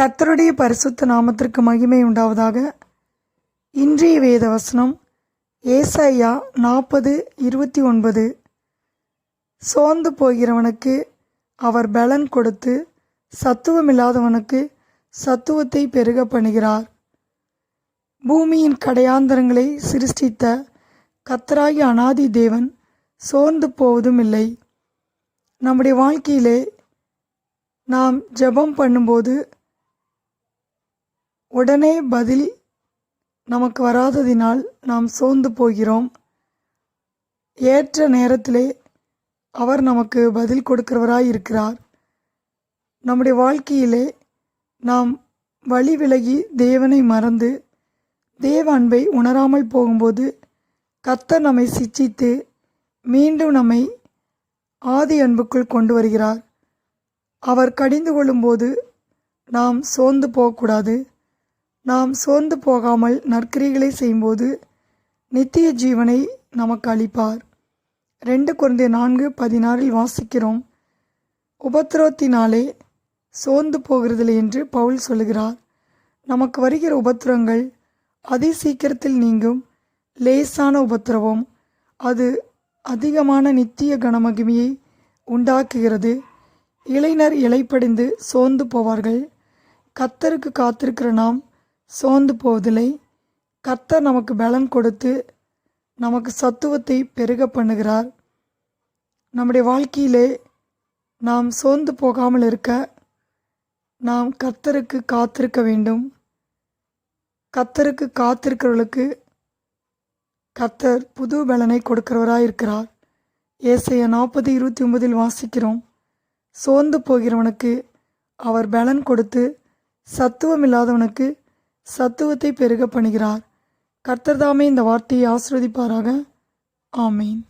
கர்த்தருடைய பரிசுத்த நாமத்திற்கு மகிமை உண்டாவதாக. இன்றைய வேத வசனம் ஏசாயா நாற்பது இருபத்தி ஒன்பது. சோர்ந்து போகிறவனுக்கு அவர் பலன் கொடுத்து சத்துவமில்லாதவனுக்கு சத்துவத்தை பெருக பண்ணுகிறார். பூமியின் கடையாந்தரங்களை சிருஷ்டித்த கத்தராகி அனாதி தேவன் சோர்ந்து போவதும் இல்லை நம்முடைய வாழ்க்கையிலே நாம் ஜெபம் பண்ணும்போது உடனே பதில் நமக்கு வராததினால் நாம் சோர்ந்து போகிறோம். ஏற்ற நேரத்திலே அவர் நமக்கு பதில் கொடுக்கிறவராய் இருக்கிறார். நம்முடைய வாழ்க்கையிலே நாம் வழி விலகி தேவனை மறந்து தேவ அன்பை உணராமல் போகும்போது கர்த்தர் நம்மை சிச்சித்து மீண்டும் நம்மை ஆதி அன்புக்குள் கொண்டு வருகிறார். அவர் கடிந்து கொள்ளும்போது நாம் சோர்ந்து போகக்கூடாது. நாம் சோர்ந்து போகாமல் நற்கிரிகளை செய்யும்போது நித்திய ஜீவனை நமக்கு அளிப்பார். ரெண்டு குழந்தை நான்கு பதினாறில் வாசிக்கிறோம். உபத்திரவத்தினாலே சோர்ந்து போகிறதில்லை என்று பவுல் சொல்லுகிறார். நமக்கு வருகிற உபத்திரங்கள் அதி சீக்கிரத்தில் நீங்கும் லேசான உபத்திரவம். அது அதிகமான நித்திய கனமகிமையை உண்டாக்குகிறது. இளைஞர் இலைப்படிந்து சோர்ந்து போவார்கள். கத்தருக்கு காத்திருக்கிற நாம் சோர்ந்து போவதில்லை. கர்த்தர் நமக்கு பலன் கொடுத்து நமக்கு சத்துவத்தை பெருக பண்ணுகிறார். நம்முடைய வாழ்க்கையிலே நாம் சோர்ந்து போகாமல் இருக்க நாம் கர்த்தருக்கு காத்திருக்க வேண்டும். கர்த்தருக்கு காத்திருக்கிறவர்களுக்கு கர்த்தர் புது பலனை கொடுக்கிறவராக இருக்கிறார். ஏசைய நாற்பது இருபத்தி ஒன்பதில் வாசிக்கிறோம். சோர்ந்து போகிறவனுக்கு அவர் பலன் கொடுத்து சத்துவம் இல்லாதவனுக்கு சத்துவத்தை பெருக பண்ணுகிறார். கர்த்தர் இந்த வார்த்தையை ஆசிர்வதிப்பாராக. ஆமீன்.